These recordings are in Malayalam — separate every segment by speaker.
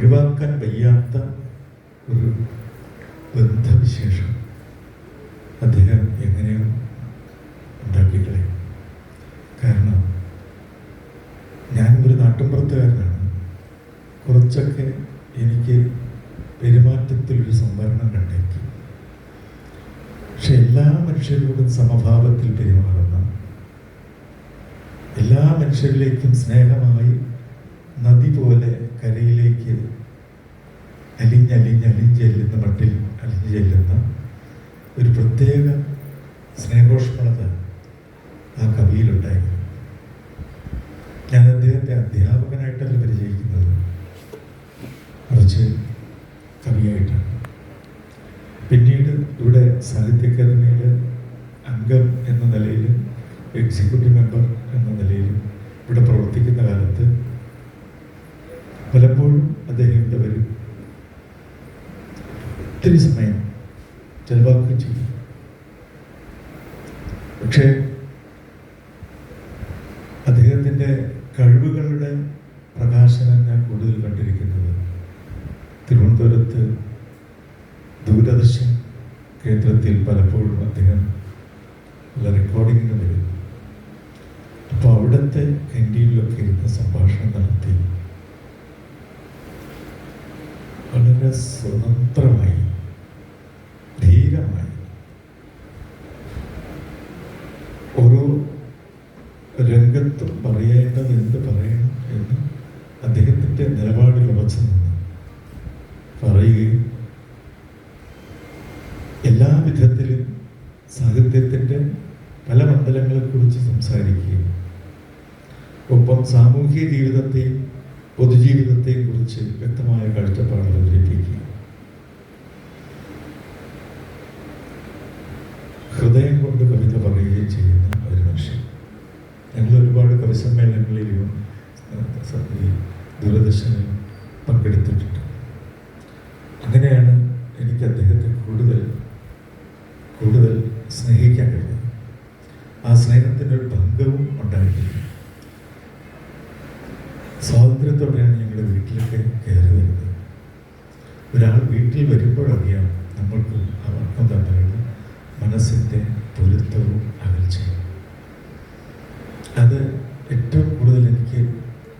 Speaker 1: ഒഴിവാക്കാൻ വയ്യാത്ത ഒരു ബന്ധവിശേഷം അദ്ദേഹം എങ്ങനെയോ ഉണ്ടാക്കിക്കളെ കാരണം ഞാൻ ഒരു നാട്ടിൻപുറത്തുകാരനാണ്. കുറച്ചൊക്കെ എനിക്ക് പെരുമാറ്റത്തിലൊരു സംവരണം കണ്ടേക്കും പക്ഷെ എല്ലാ മനുഷ്യരോടും സമഭാവത്തിൽ പെരുമാറുന്ന എല്ലാ മനുഷ്യരിലേക്കും സ്നേഹമായി ഒരു പ്രത്യേക സ്നേഹോഷ്മളത ആ കവിയിലുണ്ടായിരുന്നു. ഞാൻ അദ്ദേഹത്തെ അധ്യാപകനായിട്ടല്ല പരിചയിക്കുന്നത്. കുറച്ച് കവിയായിട്ടാണ്. പിന്നീട് ഇവിടെ സാഹിത്യ അക്കാദമിയിൽ അംഗം എന്ന നിലയിൽ എക്സിക്യൂട്ടീവ് മെമ്പർ എന്ന നിലയിലും ഇവിടെ പ്രവർത്തിക്കുന്ന കാലത്ത് പലപ്പോഴും അദ്ദേഹം ഇവിടെ വരും. ഒത്തിരി സമയം ചെലവാക്കുകയും പക്ഷേ അദ്ദേഹത്തിന്റെ കഴിവുകളുടെ പ്രകാശനം ഞാൻ കൂടുതൽ കണ്ടിരിക്കുന്നത് തിരുവനന്തപുരത്ത് ദൂരദർശൻ കേന്ദ്രത്തിൽ പലപ്പോഴും അദ്ദേഹം ഉള്ള റെക്കോർഡിങ്ങിന് വരും അപ്പോൾ അവിടുത്തെ കന്റീനിലൊക്കെ ഇരുന്ന് സംഭാഷണം നടത്തി വളരെ സ്വതന്ത്രമായി രംഗത്തും പറയേണ്ടത് എന്ത് പറയണം എന്ന് അദ്ദേഹത്തിന്റെ നിലപാടിൽ ഉറച്ചു നിന്ന് പറയുകയും എല്ലാ വിധത്തിലും സാഹിത്യത്തിന്റെ പല മണ്ഡലങ്ങളെക്കുറിച്ച് സംസാരിക്കുകയും ഒപ്പം സാമൂഹ്യ ജീവിതത്തെയും പൊതുജീവിതത്തെയും കുറിച്ച് വ്യക്തമായ കാഴ്ചപ്പാട് അവതരിപ്പിക്കുക ഹൃദയം കൊണ്ട് കവിത പറയുകയും ചെയ്യുന്ന ഒരു മനുഷ്യൻ. ഞങ്ങൾ ഒരുപാട് കവിസമ്മേളനങ്ങളിലും ഈ ദൂരദർശനിൽ പങ്കെടുത്തിട്ടുണ്ട്. അങ്ങനെയാണ് എനിക്ക് അദ്ദേഹത്തെ കൂടുതൽ കൂടുതൽ സ്നേഹിക്കാൻ കഴിയുന്നത് ആ സ്നേഹത്തിന്റെ ഒരു ഭംഗവും ഉണ്ടായിട്ടില്ല സ്വാതന്ത്ര്യത്തോടെയാണ് ഞങ്ങളുടെ വീട്ടിലൊക്കെ കയറി വരുന്നത്. ഒരാൾ വീട്ടിൽ വരുമ്പോഴറിയാം നമ്മൾക്ക് അവർക്കും തമ്മിലുള്ള മനസ്സിന്റെ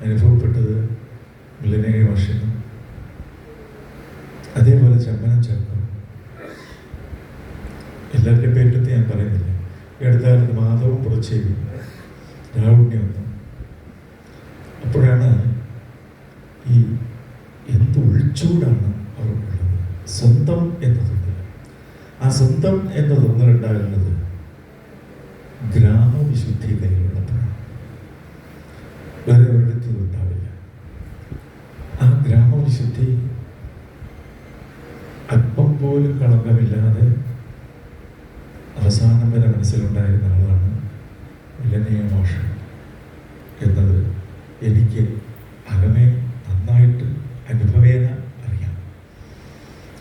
Speaker 1: അനുഭവപ്പെട്ടത് മിലനേയ മാഷിനും അതേപോലെ ചമ്മനം ചേർക്കും. എല്ലാവരുടെയും പേരെടുത്ത് ഞാൻ പറയുന്നില്ല. ഈ അടുത്തായിരുന്നു മാധവും പുറച്ചേരി രാവുണ്ണി വന്നു അപ്പോഴാണ് ഈ എന്ത് ഒഴിച്ചൂടാണ് അവർക്കുള്ളത്. സ്വന്തം എന്നതൊന്നില്ല ആ സ്വന്തം എന്നതൊന്നിലുണ്ടാകുന്നത് ഗ്രാമവിശുദ്ധി കയ്യിലുള്ളപ്പോഴാണ്. വേറെ ഒരിടത്തും ഉണ്ടാവില്ല. ആ ഗ്രാമവിശുദ്ധി അല്പം പോലും കളങ്കമില്ലാതെ അവസാനം വരെ മനസ്സിലുണ്ടായിരുന്ന ആളാണ് വിലനീയ മോഷൻ എന്നത് എനിക്ക് അകമേ നന്നായിട്ട് അനുഭവേന അറിയാം.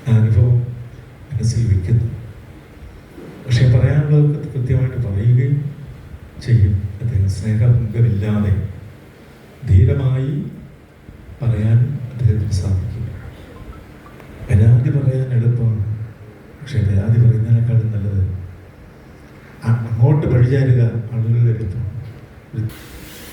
Speaker 1: ആ അനുഭവം മനസ്സിൽ വയ്ക്കുന്നു. പക്ഷെ പറയാനുള്ളത് കൃത്യമായിട്ട് പറയുകയും ചെയ്യും. അദ്ദേഹം സ്നേഹഭംഗമില്ലാതെ പക്ഷേ വ്യാധി പറയുന്നതിനേക്കാളും നല്ലത്. അങ്ങോട്ട് പഴിചാരുക ആളുകളിലേക്ക് അടുത്താണ്